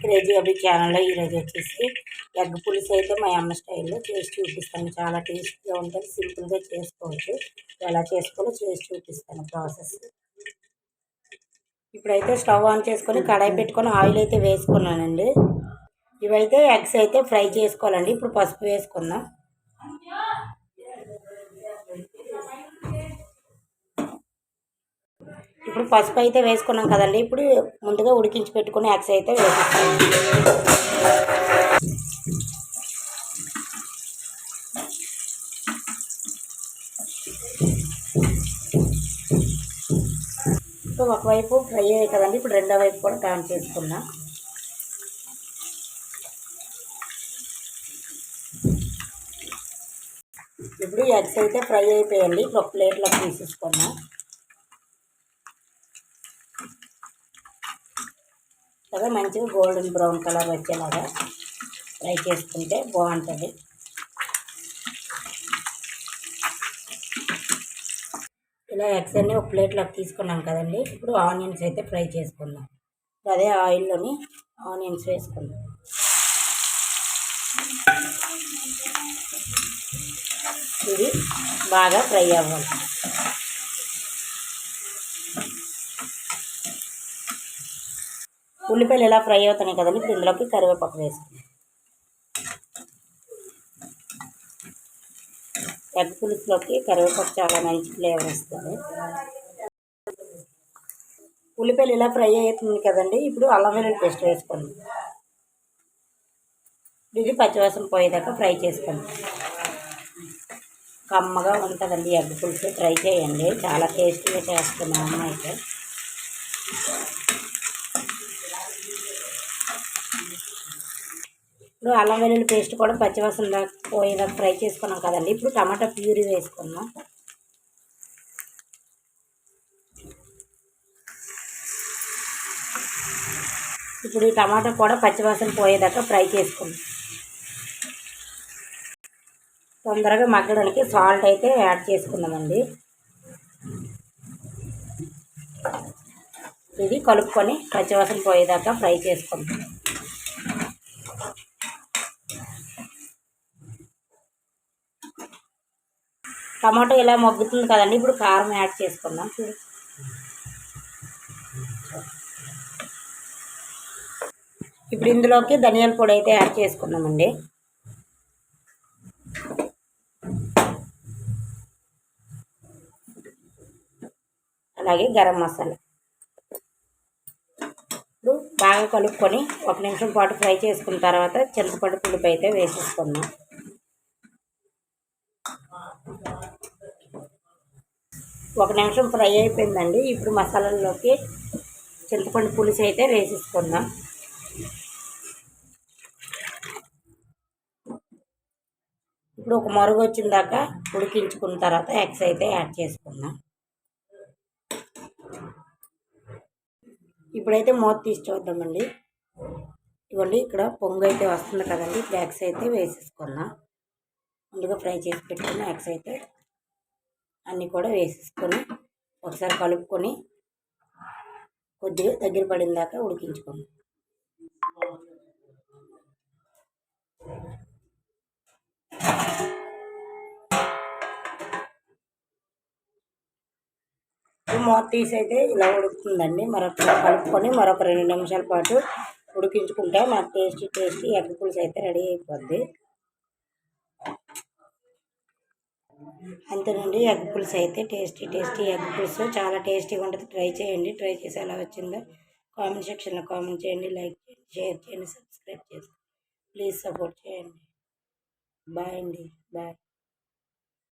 Crazy అభి ఛానల్లో ఈరోజు వచ్చేసి ఎగ్ పులుసు అయితే మా అమ్మ స్టైల్లో చేసి చూపిస్తాను. చాలా టేస్ట్గా ఉంటుంది. సింపుల్గా చేసుకోవచ్చు. ఎలా చేసుకోవాలో చేసి చూపిస్తాను ప్రాసెస్. ఇప్పుడైతే స్టవ్ ఆన్ చేసుకొని కడాయి పెట్టుకొని ఆయిల్ అయితే వేసుకున్నానండి. ఇవైతే ఎగ్స్ అయితే ఫ్రై చేసుకోవాలండి. ఇప్పుడు పసుపు వేసుకుందాం. ఇప్పుడు పసుపు అయితే వేసుకున్నాం కదండి. ఇప్పుడు ముందుగా ఉడికించి పెట్టుకుని ఎగ్స్ అయితే వేసుకున్నాం ఇప్పుడు ఒకవైపు ఫ్రై అయ్యాయి కదండి. ఇప్పుడు రెండో వైపు కూడా టర్న్ చేసుకున్నా ఇప్పుడు ఎగ్స్ అయితే ఫ్రై అయిపోయండి ఇప్పుడు ఒక ప్లేట్లో తీసేసుకున్నాం కదా మంచిగా గోల్డెన్ బ్రౌన్ కలర్ వచ్చేలాగా ఫ్రై చేసుకుంటే బాగుంటుంది. ఇలా ఎగ్స్ అన్నీ ఒక ప్లేట్లోకి తీసుకున్నాం కదండి. ఇప్పుడు ఆనియన్స్ అయితే ఫ్రై చేసుకుందాం. అదే ఆయిల్లోని ఆనియన్స్ వేసుకుందాం. ఇది బాగా ఫ్రై అవ్వాలి. ఉల్లిపాయలు ఎలా ఫ్రై అవుతున్నాయి కదండి? ఇప్పుడు ఇందులోకి కరివేపాకు వేసుకుందాం ఎగ్ పులుసులోకి కరివేపాకు చాలా మంచి ఫ్లేవర్ వస్తుంది. ఉల్లిపాయలు ఇలా ఫ్రై అవుతుంది కదండి? ఇప్పుడు అల్లం వెల్లుల్లి పేస్ట్ వేసుకోండి. ఇది పచ్చివాసన పోయేదాకా ఫ్రై చేసుకోండి. కమ్మగా ఉంటుందండి ఎగ్ పులుసు. ట్రై చేయండి. చాలా టేస్టీగా చేస్తున్నాం అమ్మ అయితే ఇప్పుడు అల్లం వెల్లుల్లి పేస్ట్ కూడా పచ్చివాసన దాకా పోయేదాకా ఫ్రై చేసుకున్నాం కదండి. ఇప్పుడు టమాటా ప్యూరీ వేసుకున్నాం ఇప్పుడు ఈ టమాటా కూడా పచ్చివాసన పోయేదాకా ఫ్రై చేసుకున్నాం తొందరగా మగ్గడానికి సాల్ట్ అయితే యాడ్ చేసుకున్నామండి ఇది కలుపుకొని పచ్చివాసన పోయేదాకా ఫ్రై చేసుకుంటాం టమాటో ఇలా మగ్గుతుంది కదండి? ఇప్పుడు కారం యాడ్ చేసుకుందాం ఇప్పుడు ఇందులోకి ధనియాల పొడి అయితే యాడ్ చేసుకున్నామండి. అలాగే గరం మసాలా. ఇప్పుడు బాగా కలుపుకొని ఒక నిమిషం పాటు ఫ్రై చేసుకున్న తర్వాత చింతపండు పులుపు అయితే వేసేసుకుందాం. ఒక నిమిషం ఫ్రై అయిపోయిందండి. ఇప్పుడు మసాలాల్లోకి చింతపండు పులుసు అయితే వేసేసుకుందాం. ఇప్పుడు ఒక మరుగు వచ్చిన దాకా ఉడికించుకున్న తర్వాత ఎగ్స్ అయితే యాడ్ చేసుకుందాం. ఇప్పుడైతే మూత తీసి చూద్దామండి. ఇవ్వండి ఇక్కడ పొంగు అయితే వస్తుంది కదండి. ఇప్పుడు ఎగ్స్ అయితే వేసేసుకుందాం. ముందుగా ఫ్రై చేసి పెట్టుకున్న ఎగ్స్ అయితే అన్నీ కూడా వేసేసుకొని ఒకసారి కలుపుకొని కొద్దిగా దగ్గర పడిన దాకా ఉడికించుకోండి. మూత తీసి అయితే ఇలా ఉడుకుతుందండి. మరొక కలుపుకొని మరొక రెండు నిమిషాల పాటు ఉడికించుకుంటే మనకు టేస్టీ టేస్టీ ఎగ్ పులుసు అయితే రెడీ అయిపోద్ది. అంతేనండి ఎగ్ పులుసు అయితే టేస్టీ టేస్టీ ఎగ్ పులుసు. చాలా టేస్టీగా ఉంటుంది. ట్రై చేయండి ట్రై చేసి ఎలా వచ్చిందో. కామెంట్ సెక్షన్లో కామెంట్ చేయండి లైక్ చేయండి షేర్ చేయండి సబ్స్క్రైబ్ చేసుకోండి ప్లీజ్ సపోర్ట్ చేయండి. బాయ్ అండి బాయ్.